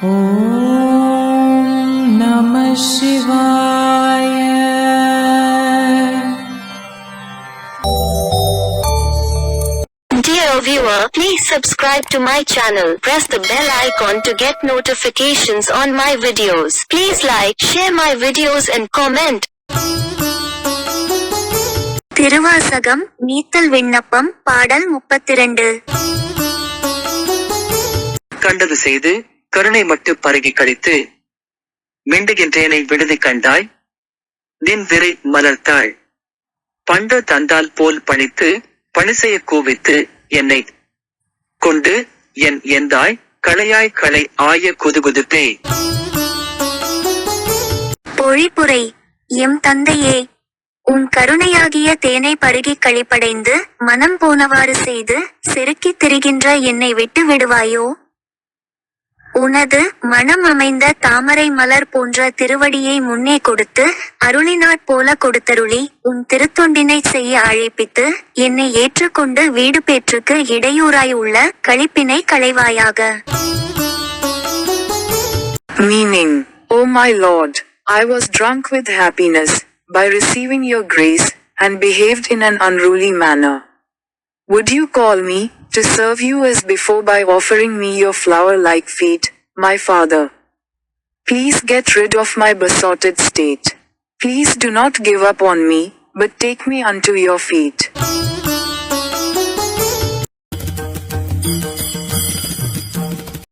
ஓம் நம சிவாய Dear viewer, please subscribe to my channel. Press the bell icon to get notifications on my videos. Please like, share my videos and comment. Thiruvasagam நீத்தல் விண்ணப்பம் பாடல் முப்பத்தி இரண்டு கண்டது செய்து கருணை மட்டு பருகி கழித்து மிண்டுகின்றேனை விடுதி கண்டாய் நின் விரை மலர்த்தாள் பண்டு தந்தால் போல் பணித்து பணி செய்ய கூவித்து என்னை கொண்டு என் எந்தாய் களையாய் களை ஆய குதுகுதுப்பே பொழிப்புரை எம் தந்தையே உன் கருணையாகிய தேனை பருகி கழிப்படைந்து மனம் போனவாறு செய்து செருக்கித் திரிகின்ற என்னை விட்டு விடுவாயோ? உனது மனம் அமைந்த தாமரை மலர் போன்ற திருவடியை முன்னே கொடுத்து அருளினாற் போல கொடுத்தருளி உன் திருத்தொண்டினை செய்ய அழைப்பித்து என்னை ஏற்றுக்கொண்டு வீடு பேற்றுக்கு இடையூறாய் உள்ள கழிப்பினை களைவாயாக Meaning, O my Lord, I was drunk with happiness, by receiving your grace, and behaved in an unruly manner. Would you call me, to serve you as before by offering me your flower like feet, my Father? Please get rid of my besotted state. Please do not give up on me, but take me unto your feet.